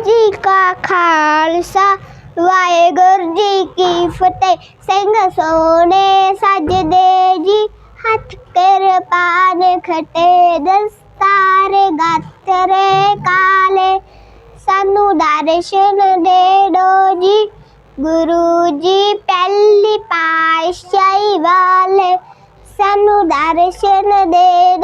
ਜੀ ਕਾ ਖਾਲਸਾ ਵਾਹਿਗੁਰੂ ਜੀ ਕੀ ਫਤਿਹ ਸਿੰਘ ਸੋਹਣੇ ਸਜਦੇ ਜੀ ਹੱਥ ਕਿਰਪਾਨ ਖਟੇ ਦਸਤਾਰ ਗਾਤਰੇ ਕਾਲੇ ਸਾਨੂੰ ਦਰਸ਼ਨ ਦੇ ਦੋ ਜੀ ਗੁਰੂ ਜੀ ਪਹਿਲੀ ਪਾਤਸ਼ਾਹੀ ਵਾਲੇ ਸਾਨੂੰ ਦਰਸ਼ਨ ਦੇ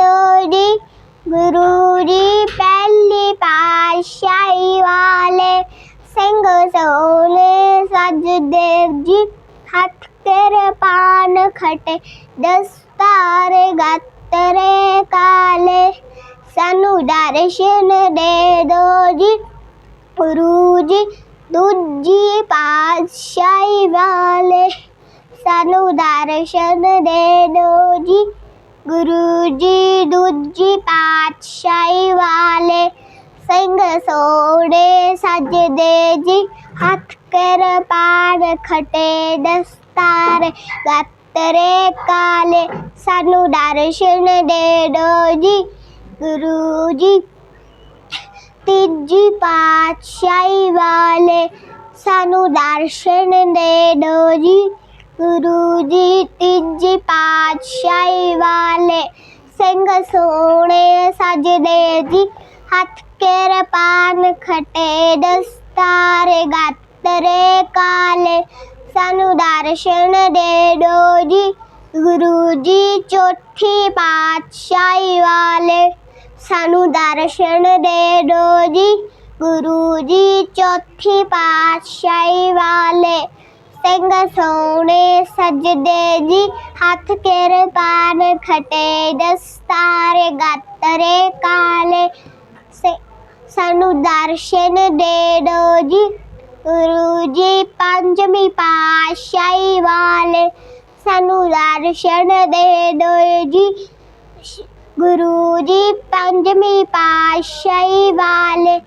सोने सचदेव जी, हट तेरे पान खटे। दस्तारे गातरे काले, सनु दर्शन दे दो जी। गुरु जी दूजी पातशाही वाले, सनु दर्शन दे दो जी। गुरु जी दूजी पातशाही वाले सिंह सोड़े सजदे जी हाथ कर पार खटे दस्तार गतरे काले सानू दर्शन दे दो जी। गुरु जी तीजी पातशाही वाले सानू दर्शन दे दो जी। गुरु जी तीजी पातशाही वाले सिंह सोने सज दे जी हाथ केर पान खटे दस्तारे गातरे काले। सानू दर्शन दे दो जी गुरु जी चौथी पातशाही वाले। सानू दर्शन दे दो जी गुरु जी चौथी पातशाही वाले। सिंह सोने सजदे जी हाथ केर पान खटे दस्तारे गातरे काले। से ਸਾਨੂੰ ਦਰਸ਼ਨ ਦੇ ਦੋ ਜੀ। ਗੁਰੂ ਜੀ ਪੰਜਵੀਂ ਪਾਤਸ਼ਾਹੀ ਵਾਲੇ ਸਾਨੂੰ ਦਰਸ਼ਨ ਦੇ ਦਿਓ ਜੀ। ਗੁਰੂ ਜੀ ਪੰਜਵੀਂ ਪਾਤਸ਼ਾਹੀ ਵਾਲੇ